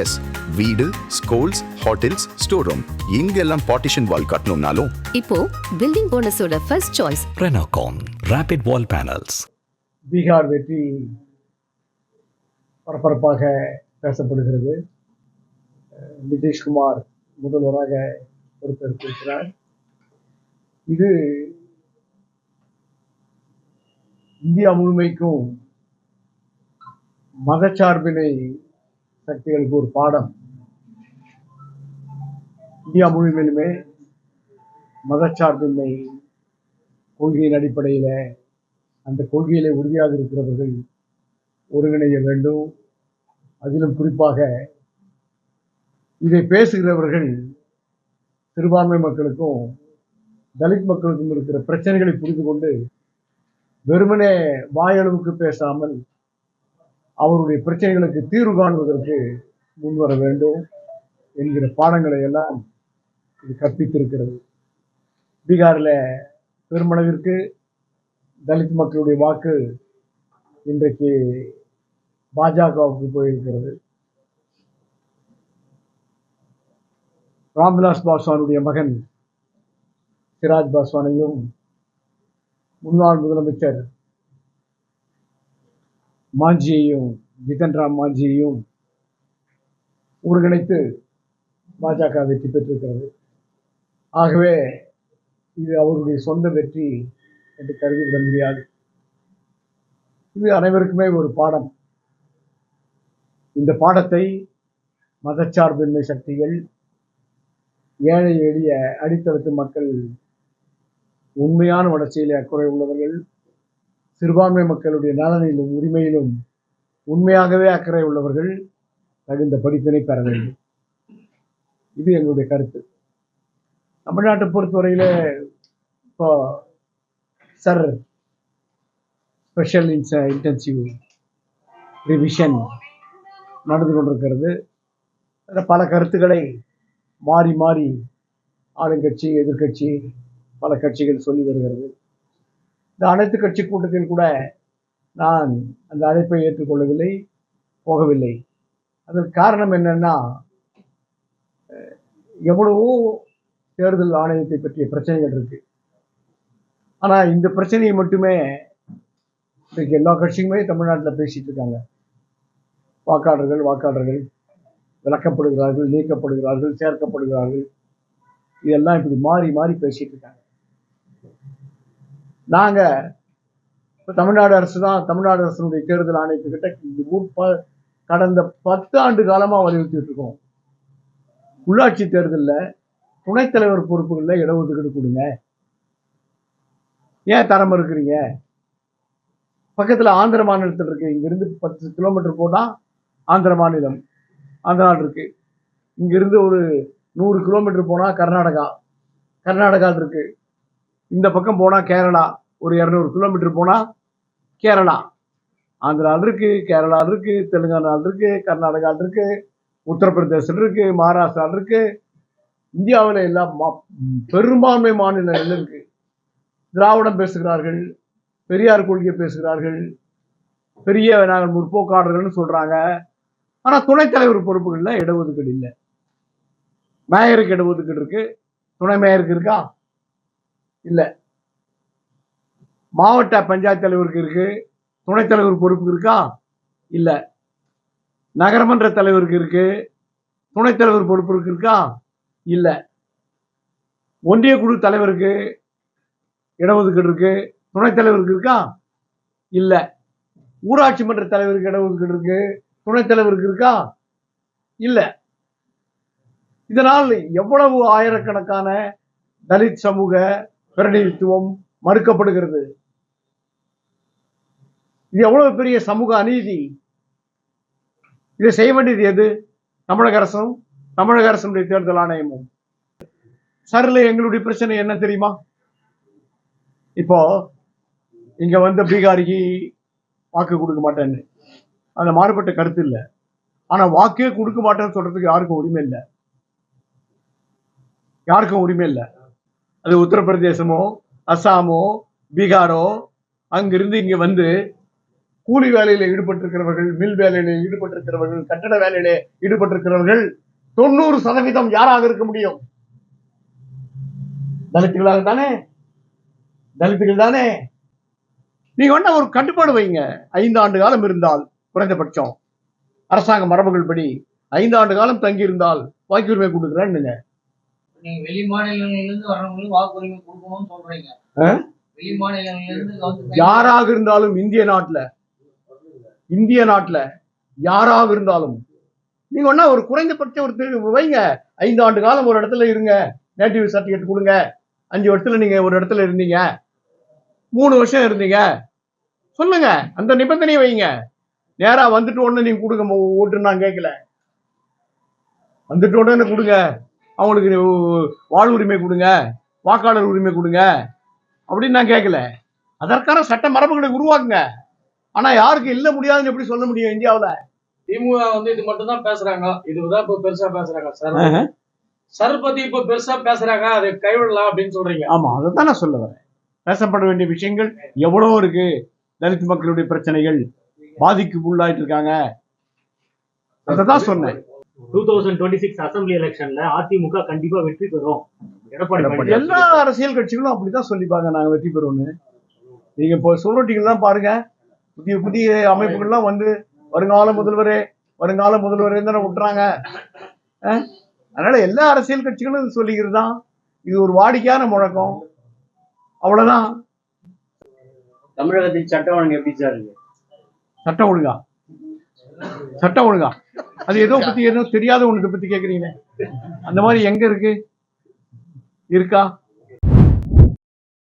S வீடு schools hotels store room இங்கெல்லாம் partition wall கட்டணும்னாலும். இப்போ building போனஸோட first choice Renocon Rapid Wall Panels. Bihar வெற்றி பரபரப்பாக பேசப்படுகிறது. நிதிஷ்குமார் முதல்வராக பொறுப்பேற்றிருக்கிறார் இது இந்தியா முழுமைக்கும் மதச்சார்பினை சக்திகளுக்கு ஒரு பாடம். இந்தியா முழுமையிலுமே மதச்சார்பின்மை கொள்கையின் அடிப்படையில் அந்த கொள்கையிலே உறுதியாக இருக்கிறவர்கள் ஒருங்கிணைய வேண்டும். அதிலும் குறிப்பாக இதை பேசுகிறவர்கள் சிறுபான்மை மக்களுக்கும் தலித் மக்களுக்கும் இருக்கிற பிரச்சனைகளை புரிந்து கொண்டு வெறுமனே வாயளவுக்கு பேசாமல் அவருடைய பிரச்சனைகளுக்கு தீர்வு காண்பதற்கு முன்வர வேண்டும் என்கிற பாடங்களை எல்லாம் இது கற்பித்திருக்கிறது. பீகாரில் பெருமளவிற்கு தலித் மக்களுடைய வாக்கு இன்றைக்கு பாஜகவுக்கு போயிருக்கிறது. ராம்விலாஸ் பாஸ்வானுடைய மகன் சிராஜ் பாஸ்வானையும் முன்னாள் முதலமைச்சர் மாஞ்சியையும் ஜிதன் ராம் மாஞ்சியையும் ஒருங்கிணைத்து பாஜக வெற்றி பெற்றிருக்கிறது. ஆகவே இது அவருடைய சொந்த வெற்றி என்று கருதிவிட முடியாது. இது அனைவருக்குமே ஒரு பாடம். இந்த பாடத்தை மதச்சார்பின்மை சக்திகள் ஏழை எளிய அடித்தளத்து மக்கள் உண்மையான வளர்ச்சியிலே அக்குறை உள்ளவர்கள் சிறுபான்மை மக்களுடைய நலனிலும் உரிமையிலும் உண்மையாகவே அக்கறை உள்ளவர்கள் தகுந்த படிப்பினை பெற வேண்டும். இது எங்களுடைய கருத்து. தமிழ்நாட்டை பொறுத்தவரையில் இப்போ சர் ஸ்பெஷல் இன்ச இன்டென்சிவ் ரிவிஷன் நடந்து கொண்டிருக்கிறது. அதில் பல கருத்துக்களை மாறி மாறி ஆளுங்கட்சி எதிர்க்கட்சி பல கட்சிகள் சொல்லி வருகிறது. இந்த அனைத்து கட்சி கூட்டத்தில் கூட நான் அந்த அழைப்பை ஏற்றுக்கொள்ளவில்லை போகவில்லை. அதற்கு காரணம் என்னன்னா எவ்வளவோ தேர்தல் ஆணையத்தை பற்றிய பிரச்சனைகள் இருக்கு. ஆனால் இந்த பிரச்சனையை மட்டுமே இன்றைக்கு எல்லா கட்சியுமே தமிழ்நாட்டில் பேசிட்டு இருக்காங்க. வாக்காளர்கள் வாக்காளர்கள் விளக்கப்படுகிறார்கள் நீக்கப்படுகிறார்கள் சேர்க்கப்படுகிறார்கள். இதெல்லாம் இப்படி மாறி மாறி பேசிட்டு இருக்காங்க. நாங்க இப்போ தமிழ்நாடு அரசு தான் தமிழ்நாடு அரசுடைய தேர்தல் ஆணையத்துக்கிட்ட இந்த ஊர் ப- கடந்த பத்து ஆண்டு காலமா வலியுறுத்திட்டு இருக்கோம். உள்ளாட்சி தேர்தலில் துணைத் தலைவர் பொறுப்புகளில் இடஒதுக்கீடு கொடுங்க. ஏன் தரம் இருக்கிறீங்க? பக்கத்தில் ஆந்திர மாநிலத்தில் இருக்கு இங்கிருந்து பத்து கிலோமீட்டர் போனால் ஆந்திர மாநிலம் ஆந்திர நாடு இருக்கு. இங்கிருந்து ஒரு நூறு கிலோமீட்டர் போனால் கர்நாடகா கர்நாடகா இருக்கு. இந்த பக்கம் போனால் கேரளா ஒரு இரநூறு கிலோமீட்டர் போனால் கேரளா. ஆந்திராவில் இருக்கு கேரளா இருக்கு தெலுங்கானாவில் இருக்கு கர்நாடகா இருக்கு உத்தரப்பிரதேசம் இருக்கு மகாராஷ்டிரா இருக்கு. இந்தியாவில் எல்லா மா- பெரும்பான்மை மாநிலங்கள் இருக்கு. திராவிடம் பேசுகிறார்கள் பெரியார் கொள்கை பேசுகிறார்கள் பெரிய நாங்கள் முற்போக்காளர்கள்னு சொல்றாங்க. ஆனால் துணைத் தலைவர் பொறுப்புகளில் இடஒதுக்கீடு இல்லை. மேயருக்கு இடஒதுக்கீடு இருக்கு துணை மேயருக்கு இருக்கா? இல்லை. மாவட்ட பஞ்சாயத்து தலைவருக்கு இருக்கு துணைத் தலைவர் பொறுப்புக்கு இருக்கா? இல்லை. நகரமன்ற தலைவருக்கு இருக்கு துணைத் தலைவர் பொறுப்பு இருக்கா? இல்லை. ஒன்றிய குழு தலைவருக்கு இடஒதுக்கீடு இருக்கு துணைத் தலைவருக்கு இருக்கா? இல்லை. ஊராட்சி மன்ற தலைவருக்கு இடஒதுக்கீடு இருக்கு துணைத் தலைவருக்கு இருக்கா? இல்லை. இதனால் எவ்வளவு ஆயிரக்கணக்கான தலித் சமூக பிரதிநிதித்துவம் மறுக்கப்படுகிறது? இது எவ்வளவு பெரிய சமூக அநீதி? இதை செய்ய வேண்டியது எது? தமிழக அரசும் தமிழக அரசுடைய தேர்தல் ஆணையமும். சரில எங்களுடைய பிரச்சனை என்ன தெரியுமா? இப்போ இங்க வந்த பீகாரிக்கு வாக்கு கொடுக்க மாட்டேன்னு. அந்த மாறுபட்ட கருத்து இல்லை. ஆனா வாக்கே கொடுக்க மாட்டேன்னு சொல்றதுக்கு யாருக்கும் உரிமை இல்லை. யாருக்கும் உரிமை இல்லை. அது உத்தரப்பிரதேசமோ அஸ்ஸாமோ பீகாரோ அங்கிருந்து இங்க வந்து கூலி வேலையில ஈடுபட்டிருக்கிறவர்கள் மில் வேலையில ஈடுபட்டிருக்கிறவர்கள் கட்டட வேலையில ஈடுபட்டிருக்கிறவர்கள் தொண்ணூறு சதவீதம் யாராக இருக்க முடியும்? தலித்துகளாக தானே? தலித்துகள் தானே? நீங்க வேணா ஒரு கட்டுப்பாடு வைங்க. ஐந்து ஆண்டு காலம் இருந்தால் குறைந்தபட்சம். அரசாங்க மரபுகள் படி ஐந்து ஆண்டு காலம் தங்கி இருந்தால் வாக்குரிமை கொடுக்குறேன்னு நீங்க வெளி மாநிலங்கள்ல இருந்து வர்றவங்களுக்கு வாக்குரிமை கொடுக்கணும்னு சொல்றீங்க? வெளி யாராக இருந்தாலும் இந்திய நாட்டுல இந்திய நாட்டுல யாராக இருந்தாலும் நீங்க ஒன்னா ஒரு குறைந்தபட்ச ஒரு வைங்க. ஐந்து ஆண்டு காலம் ஒரு இடத்துல இருங்க. நேட்டிவ் சர்டிஃபிகேட் கொடுங்க. அஞ்சு வருஷத்துல நீங்க ஒரு இடத்துல இருந்தீங்க. மூணு வருஷம் இருந்தீங்க. சொல்லுங்க. அந்த நிபந்தனையை வைங்க. நேரா வந்துட்டு உடனே நீங்க கொடுங்க. ஓட்டு நான் கேட்கல. வந்துட்டு உடனே கொடுங்க. அவங்களுக்கு வாழ் உரிமை கொடுங்க. வாக்காளர் உரிமை கொடுங்க. அப்படின்னு நான் கேட்கல. அதற்கான சட்ட மரபுகளை உருவாக்குங்க. ஆனா யாருக்கு இல்ல முடியாதுன்னு எப்படி சொல்ல முடியும் இந்தியாவுல? திமுக வந்து இது மட்டும் தான் பேசுறாங்க இதுதான் இப்ப பெருசா பேசுறாங்க. சார் சர் பத்தி இப்ப பெருசா பேசுறாங்க. அதை கைவிடலாம் அப்படின்னு சொல்றீங்க. ஆமா அதைத்தான் நான் சொல்ல வரேன். பேசப்பட வேண்டிய விஷயங்கள் எவ்வளவோ இருக்கு? தலித் மக்களுடைய பிரச்சனைகள் பாதிக்கு உள்ளாயிட்டு இருக்காங்க. அதை தான் சொன்னேன். Two thousand twenty six assembly எலெக்ஷன்ல அதிமுக கண்டிப்பா வெற்றி பெறும். எடப்பாடி எல்லா அரசியல் கட்சிகளும் அப்படிதான் சொல்லிப்பாங்க. நாங்க வெற்றி பெறுவோம்னு நீங்க இப்போ சுவரொட்டிகள்லாம் பாருங்க. புதிய புதிய அமைப்புகள்லாம் வந்து வருங்கால முதல்வரே வருங்கால முதல்வரே தானே விட்டுறாங்க? அதனால எல்லா அரசியல் கட்சிகளும் இது சொல்லிக்கிறது தான் இது ஒரு வாடிக்கையான முழக்கம். அவ்வளவுதான். தமிழகத்தின் சட்டம் ஒழுங்கு எப்படி சார் சட்டம் ஒழுங்கா? சட்டம் ஒழுங்கா? அது ஏதோ பத்தி ஏதோ தெரியாத ஒண்ணு பத்தி கேக்குறீங்களே. அந்த மாதிரி எங்க இருக்கு? இருக்கா?